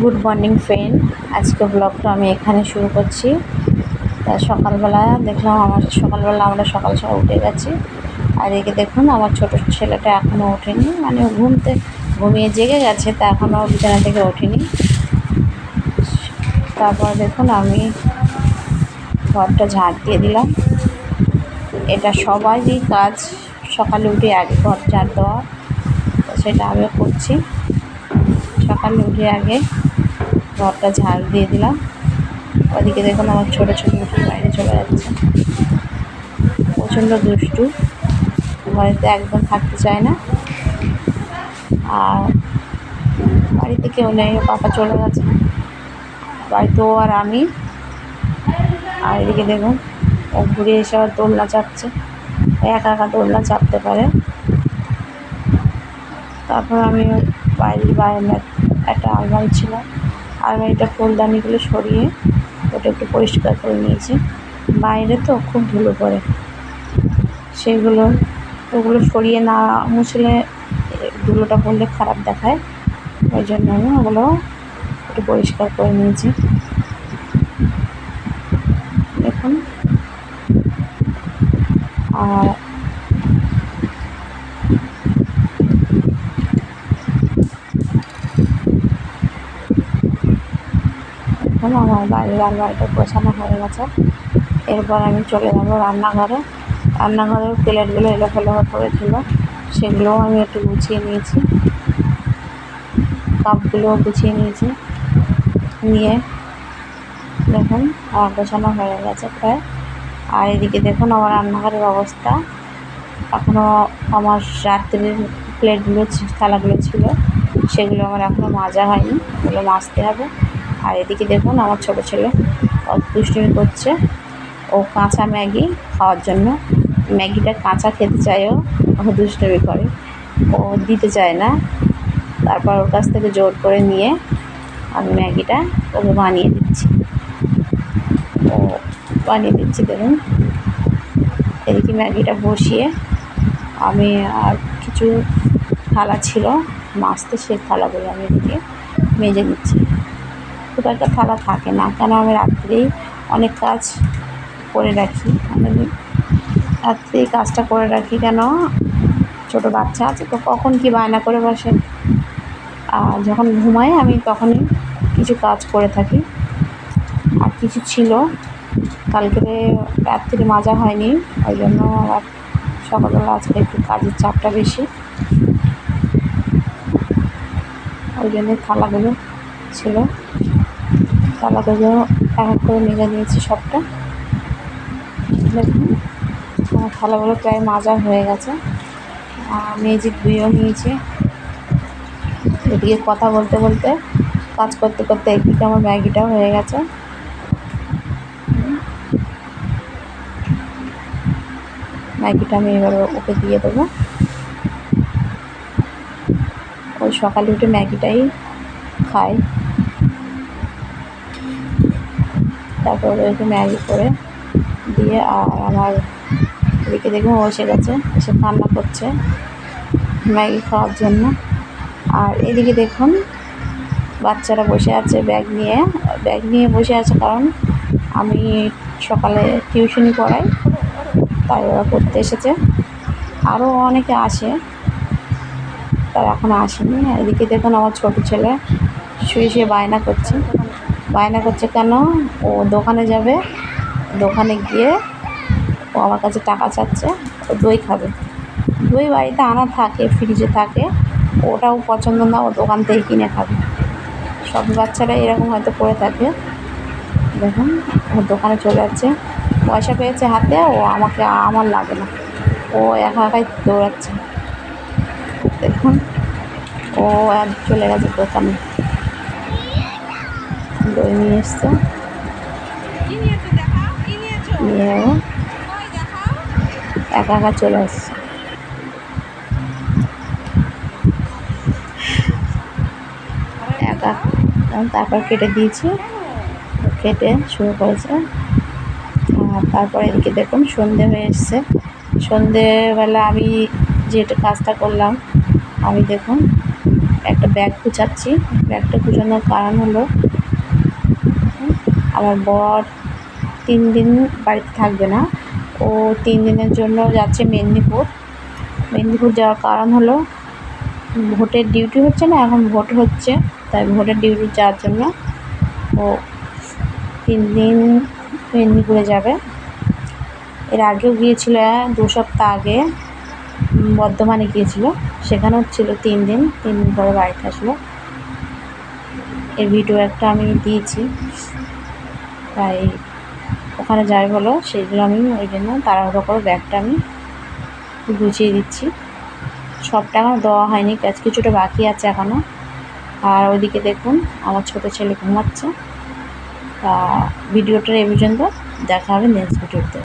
Good morning friend আজকে ব্লগটা আমি এখানে শুরু করছি। তা সকালবেলা দেখলাম আমার সকালবেলা আমরা সকাল সকাল উঠে গেছি। আর এদিকে দেখুন, আমার ছোট ছেলেটা এখনও ওঠেনি। মানে ঘুমতে ঘুমিয়ে জেগে গেছে, তা এখনও বিছানা থেকে ওঠেনি। তারপর দেখুন, আমি ঘরটা ঝাড় দিয়ে দিলাম। এটা সবারই কাজ, সকালে উঠে আগে ঘর ঝাড় দেওয়া। সেটা আমিও করছি। সকালে উঠে আগে ঘরটা ঝাড় দিয়ে দিলাম। ওদিকে দেখুন আমার ছোটো ছোটো উঠে বাইরে চলে যাচ্ছে। প্রচণ্ড দুষ্টু। ঘরেতে একদম থাকতে চায় না। আর বাড়িতে কেউ নেই পাপা চলে গেছে। বাড়িতে ও আর আমি। আর এদিকে দেখুন, ও ঘুরে এসে আবার দোলনা চাপছে। একা একা দোলনা চাপতে পারে। তারপর আমি বাইরের বাইরে একটা আলমারি ছিল। আলমারিটা ফুলদানিগুলো সরিয়ে ওটা একটু পরিষ্কার করে নিয়েছি। বাইরে তো খুব ধুলো পড়ে। সেগুলো, ওগুলো সরিয়ে না মুছলে ধুলোটা পড়লে খারাপ দেখায়। ওই জন্য আমি ওগুলো একটু পরিষ্কার করে নিয়েছি। দেখুন। আর এখন আমার বাড়ির আলমারিটা গোছানো হয়ে গেছে। এরপর আমি চলে যাব রান্নাঘরে। রান্নাঘরের প্লেটগুলো এলোফেলো করেছিল সেগুলোও আমি একটু গুছিয়ে নিয়েছি। কাপগুলোও গুছিয়ে নিয়েছি। নিয়ে দেখুন, আমার গোছানো হয়ে গেছে প্রায়। আর এদিকে দেখুন আমার রান্নাঘরের অবস্থা। এখনও আমার রাত্রির প্লেটগুলো, থালাগুলো ছিল, সেগুলো আমার এখনও মাজা হয়নি। ওগুলো মাজতে হবে। আর এদিকে দেখুন আমার ছোটো ছেলে দুষ্টুমি করছে। ও কাঁচা ম্যাগি খাওয়ার জন্য। ম্যাগিটা কাঁচা খেতে চায়ও, ও দুষ্টুমি করে। ও দিতে চায় না। তারপর ওর কাছ থেকে জোর করে নিয়ে আমি ম্যাগিটা ওকে বানিয়ে দিচ্ছি। ও বানিয়ে দিচ্ছি দেখুন। এদিকে ম্যাগিটা বসিয়ে আমি আর কিছু থালা ছিল। মাছতে সেই থালাগুলো আমি এদিকে মেজে দিচ্ছি খুব একটা থালা থাকে না। কেন আমি রাত্রেই অনেক কাজ করে রাখি। মানে রাত্রেই কাজটা করে রাখি কেন? ছোটো বাচ্চা আছে তো কখন কি বায়না করে বসে। আর যখন ঘুমাই আমি তখনই কিছু কাজ করে থাকি। আর কিছু ছিল। কালকে রাত্রে মাজা হয়নি। ওই জন্য সকালবেলা আজকে একটু কাজের চাপটা বেশি। ওই জন্যে থালাগুলো ছিল। থালাগুলো এক এক করে মেজে নিয়েছি সবটা। দেখুন থালাগুলো প্রায় মাজা হয়ে গেছে। মেজি ধুয়েও নিয়েছি। এদিকে কথা বলতে বলতে, কাজ করতে করতে একদিকে আমার ম্যাগিটাও হয়ে গেছে। ম্যাগিটা আমি এবার ওকে দিয়ে দেবো। ওই সকালে উঠে ম্যাগিটাই খাই তারপর ওকে ম্যাগি করে দিয়ে আর আমার এদিকে দেখুন ও এসে গেছে, এসে কান্না করছে ম্যাগি খাওয়ার জন্য। আর এদিকে দেখুন বাচ্চারা বসে আছে ব্যাগ নিয়ে ব্যাগ নিয়ে বসে আছে কারণ আমি সকালে টিউশনি পড়াই, তাই ওরা পড়তে এসেছে। আরও অনেকে আসে, তারা এখনও আসেনি। এদিকে দেখুন আমার ছোটো ছেলে শুয়ে শুয়ে বায়না করছে। বায়না করছে কেন? ও দোকানে যাবে। দোকানে গিয়ে ও আমার কাছে টাকা চাচ্ছে। ও দই খাবে। দই বাড়িতে আনা থাকে ফ্রিজে থাকে। ওটাও পছন্দ না, ও দোকান থেকে কিনে খাবে। সব বাচ্চারা এরকম হয়তো করে থাকে। দেখুন, ও দোকানে চলে যাচ্ছে। পয়সা পেয়েছে হাতে, ও আমাকে আমার লাগে না। ও একা একাই দৌড়াচ্ছে। দেখুন, ও চলে গেছে দোকানে। দই নিয়ে এসছে। নিয়ে একা একা চলে আসছে। একা। তারপর কেটে দিয়েছি। কেটে শুরু করেছে। আর তারপর এদিকে দেখুন, সন্ধে হয়ে এসছে। সন্ধেবেলা আমি যেটা কাজটা করলাম, আমি দেখুন একটা ব্যাগ গুছাচ্ছি। ব্যাগটা গুছানোর কারণ হলো আমার বর তিন দিন বাড়িতে থাকবে না। ও তিন দিনের জন্য যাচ্ছে মেদিনীপুর। মেদিনীপুর যাওয়ার কারণ হলো, ভোটের ডিউটি হচ্ছে না, এখন ভোট হচ্ছে, তাই ভোটের ডিউটি যাওয়ার জন্য ও তিন দিন মেদিনীপুরে যাবে। এর আগেও গিয়েছিল, দু সপ্তাহ আগে বর্ধমানে গিয়েছিল, সেখানেও ছিল তিন দিন তিন দিন পরে বাড়িতে আসলো। এর ভিডিও একটা আমি দিয়েছি। তাই ওখানে যাই বলো সেগুলো আমি ওই জন্য তাড়াহুড়ো করে ব্যাগটা আমি গুছিয়ে দিচ্ছি। সবটা এখনও দেওয়া হয়নি কাজ কিছুটা বাকি আছে এখনও আর ওইদিকে দেখুন, আমার ছোটো ছেলে ঘুমাচ্ছে। তা ভিডিওটার এই পর্যন্ত, দেখা হবে নেক্সট ভিডিওতে